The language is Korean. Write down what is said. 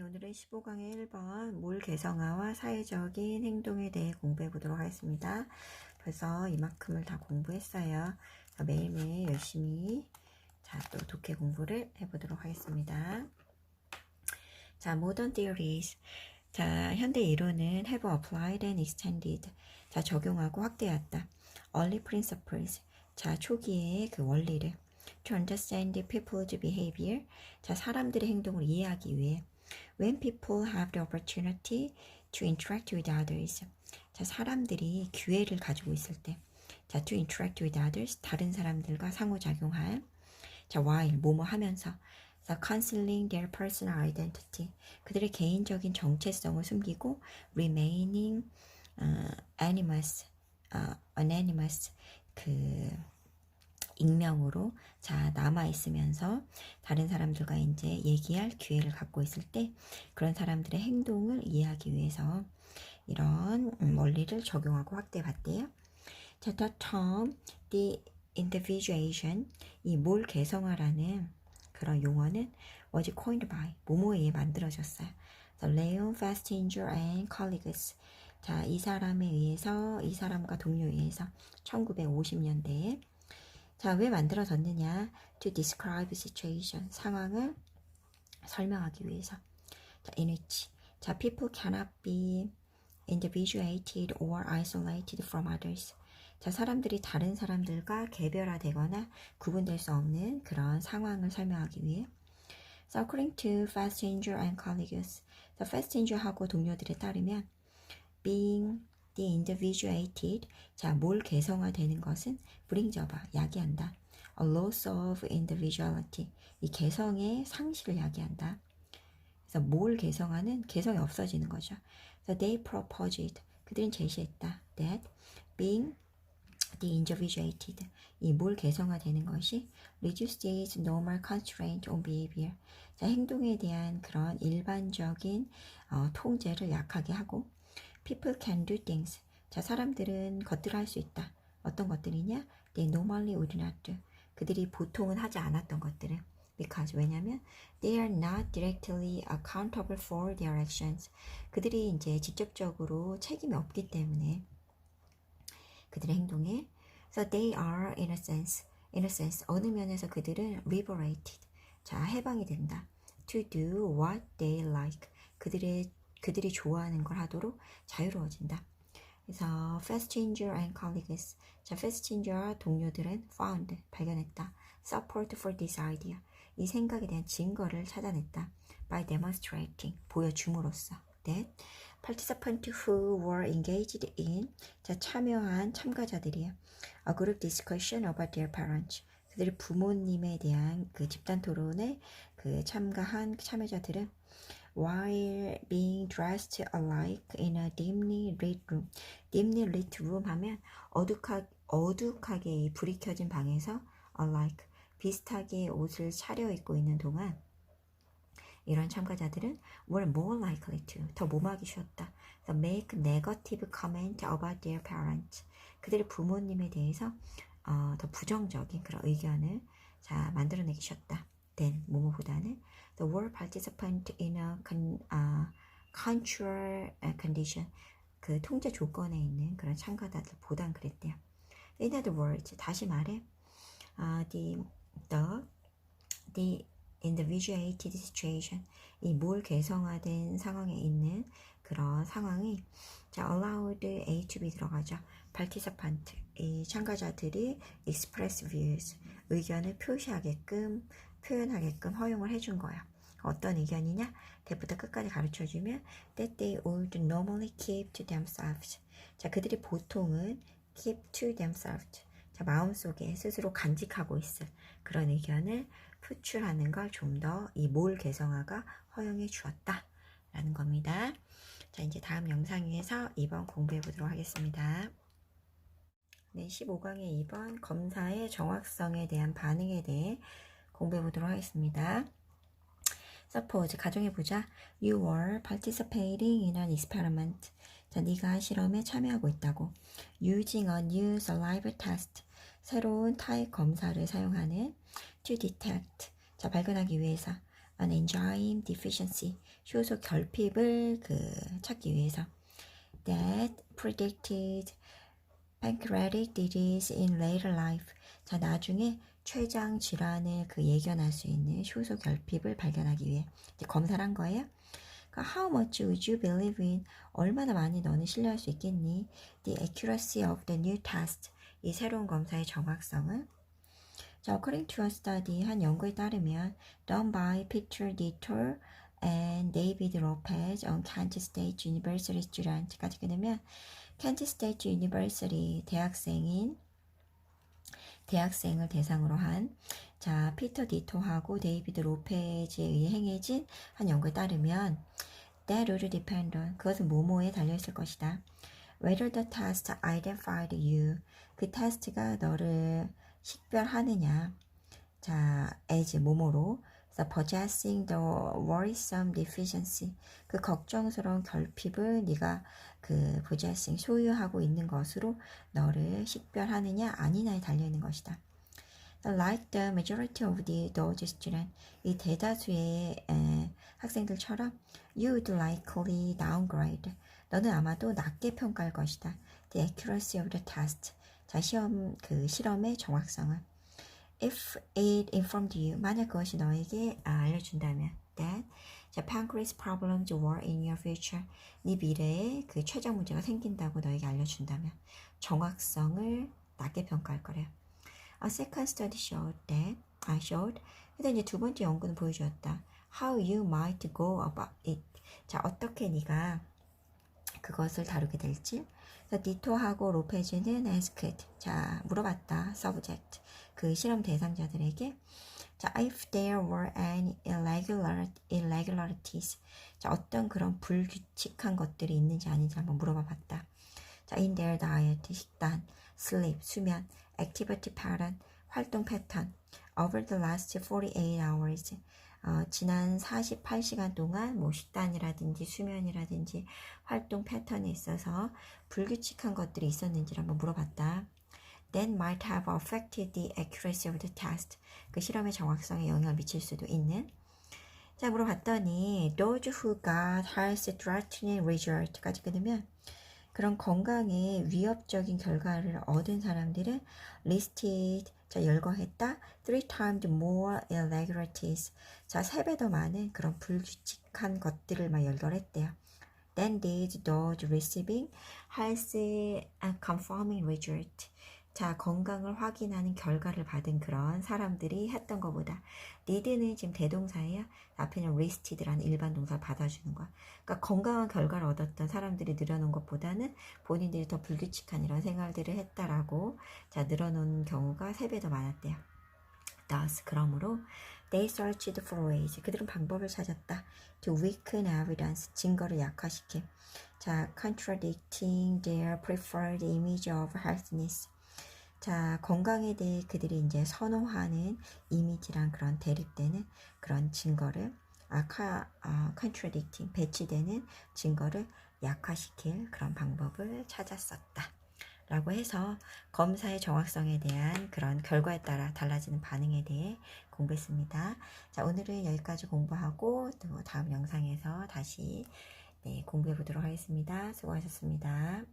네, 오늘은 15강의 1번 물 개성화와 사회적인 행동에 대해 공부해 보도록 하겠습니다. 벌써 이만큼을 다 공부했어요. 자, 매일매일 열심히 자, 또 독해 공부를 해 보도록 하겠습니다. 자, modern theories. 자, 현대 이론은 have applied and extended. 자, 적용하고 확대했다. early principles. 자, 초기의 그 원리를 to understand people's behavior. 자, 사람들의 행동을 이해하기 위해 when people have the opportunity to interact with others. 자, 사람들이 기회를 가지고 있을 때. 자, to interact with others. 다른 사람들과 상호작용할. 자, while 뭐뭐 하면서. 자, concealing their personal identity. 그들의 개인적인 정체성을 숨기고 remaining 어, anonymous, 어, anonymous 그 익명으로 자 남아 있으면서 다른 사람들과 이제 얘기할 기회를 갖고 있을 때 그런 사람들의 행동을 이해하기 위해서 이런 음, 원리를 적용하고 확대봤대요. 자, the term the individuation 이 몰 개성화라는 그런 용어는 was coined by 모모에 의해 만들어졌어요. The Leon Festinger and colleagues 자, 이 사람에 의해서 이 사람과 동료에 의해서 1950년대에 자, 왜 만들어졌느냐? To describe situation. 상황을 설명하기 위해서. 자, in which. 자, people cannot be individuated or isolated from others. 자, 사람들이 다른 사람들과 개별화되거나 구분될 수 없는 그런 상황을 설명하기 위해. So, according to Festinger and colleagues, 자, Festinger하고 동료들에 따르면 being the individuated 자, 뭘 개성화되는 것은 brings about 야기한다. a loss of individuality 이 개성의 상실을 야기한다. 그래서 뭘 개성하는 개성이 없어지는 거죠. So they proposed 그들은 제시했다. That being the individuated 이뭘 개성화되는 것이 reduces normal constraint on behavior 자 행동에 대한 그런 일반적인 어, 통제를 약하게 하고 people can do things 자 사람들은 것들을 할 수 있다 어떤 것들이냐 they normally would not do 그들이 보통은 하지 않았던 것들을 because 왜냐면 they are not directly accountable for their actions 그들이 이제 직접적으로 책임이 없기 때문에 그들의 행동에 so they are in a sense in a sense 어느 면에서 그들은 liberated 자 해방이 된다 to do what they like 그들의 그들이 좋아하는 걸 하도록 자유로워진다 그래서 Festinger and colleagues 자 Festinger와 동료들은 found 발견했다 support for this idea 이 생각에 대한 증거를 찾아냈다 by demonstrating 보여줌으로써 that participants who were engaged in 자 참여한 참가자들이에요 a group discussion about their parents 그들의 부모님에 대한 그 집단 토론에 그 참가한 참여자들은 while being dressed alike in a dimly lit room. dimly lit room 하면 어둑하, 어둑하게 이 불이 켜진 방에서 alike 비슷하게 옷을 차려입고 있는 동안 이런 참가자들은 were more likely to 더 몸하기 쉬웠다. So make negative comment about their parents. 그들의 부모님에 대해서 어, 더 부정적인 그런 의견을 자 만들어내기 쉬웠다. Then 뭐뭐보다는 the were participant in a con, uh, control condition 그 통제 조건에 있는 그런 참가자들 보단 그랬대요. In other words, 다시 말해, uh, the the the individuated situation 이뭘 개성화된 상황에 있는 그런 상황이 자 allowed A to B 들어가죠. participant 이 참가자들이 express views 의견을 표시하게끔 표현하게끔 허용을 해준 거야. 어떤 의견이냐? 대부터 끝까지 가르쳐주면 that they would normally keep to themselves. 자, 그들이 보통은 keep to themselves. 자, 마음속에 스스로 간직하고 있을 그런 의견을 표출하는 걸 좀 더 이 몰 개성화가 허용해 주었다. 라는 겁니다. 자, 이제 다음 영상에서 2번 공부해 보도록 하겠습니다. 네, 15강의 2번 검사의 정확성에 대한 반응에 대해 공부해 보도록 하겠습니다. Suppose 가정해 보자. You were participating in an experiment. 자, 네가 실험에 참여하고 있다고. Using a new saliva test. 새로운 타입 검사를 사용하는 to detect. 자, 발견하기 위해서 an enzyme deficiency 효소 결핍을 그 찾기 위해서 that predicted pancreatic disease in later life. 자, 나중에 췌장 질환을 그 예견할 수 있는 효소 결핍을 발견하기 위해 검사를 한 거예요. 그러니까 how much would you believe in? 얼마나 많이 너는 신뢰할 수 있겠니? The accuracy of the new test. 이 새로운 검사의 정확성을. 자, according to a study, 한 연구에 따르면 done by Peter Dieter and David Lopez on Kansas State University student까지 끊으면 켄트 스테이트 유니버시티 대학생인 대학생을 대상으로 한 자, 피터 디토하고 데이비드 로페즈에 의해 행해진 한 연구에 따르면 that would depend on 그것은 뭐뭐에 달려 있을 것이다. whether the test identified you 그 테스트가 너를 식별하느냐 자, as 뭐뭐로 그래서 possessing the worrisome deficiency 그 걱정스러운 결핍을 네가 그 possessing 소유하고 있는 것으로 너를 식별하느냐 아니냐에 달려 있는 것이다. Like the majority of the those students, 이 대다수의 에, 학생들처럼 you would likely downgrade. 너는 아마도 낮게 평가할 것이다. The accuracy of the test. 자 시험 그 실험의 정확성을. If it informed you, 만약 그것이 너에게 아, 알려준다면, that the pancreas problems were in your future, 네 미래에 그 췌장 문제가 생긴다고 너에게 알려준다면, 정확성을 낮게 평가할 거래요. A second study showed that, I showed, 근데 이제 두 번째 연구는 보여주었다. How you might go about it. 자, 어떻게 네가 그것을 다루게 될지. 디토하고 로페즈는 asked. 자, 물어봤다. subject. 그 실험 대상자들에게 자, if there were any irregular, irregularities 자, 어떤 그런 불규칙한 것들이 있는지 아닌지 한번 물어봐 봤다. 자, in their diet, 식단, sleep, 수면, activity pattern, 활동 패턴 over the last 48 hours 어, 지난 48시간 동안 뭐 식단이라든지 수면이라든지 활동 패턴에 있어서 불규칙한 것들이 있었는지를 한번 물어봤다. that might have affected the accuracy of the test. 그 실험의 정확성에 영향을 미칠 수도 있는. 자, 물어봤더니 those who got health threatening result까지 끊으면 그런 건강에 위협적인 결과를 얻은 사람들은 listed 자 열거했다 three times more irregularities 자 세 배 더 많은 그런 불규칙한 것들을 막 열거했대요. Then did those receiving health confirming result 자, 건강을 확인하는 결과를 받은 그런 사람들이 했던 것보다 need는 지금 대동사예요. 앞에는 listed라는 일반 동사를 받아주는 거야. 그러니까 건강한 결과를 얻었던 사람들이 늘어놓은 것보다는 본인들이 더 불규칙한 이런 생활들을 했다라고 자 늘어놓은 경우가 3배 더 많았대요. Thus, 그러므로 they searched for ways. 그들은 방법을 찾았다. To weaken evidence. 증거를 약화시켜. 자, contradicting their preferred image of healthiness. 자, 건강에 대해 그들이 이제 선호하는 이미지랑 그런 대립되는 그런 증거를 아, 카, 아, contradicting, 배치되는 증거를 약화시킬 그런 방법을 찾았었다. 라고 해서 검사의 정확성에 대한 그런 결과에 따라 달라지는 반응에 대해 공부했습니다. 자, 오늘은 여기까지 공부하고 또 다음 영상에서 다시 네, 공부해 보도록 하겠습니다. 수고하셨습니다.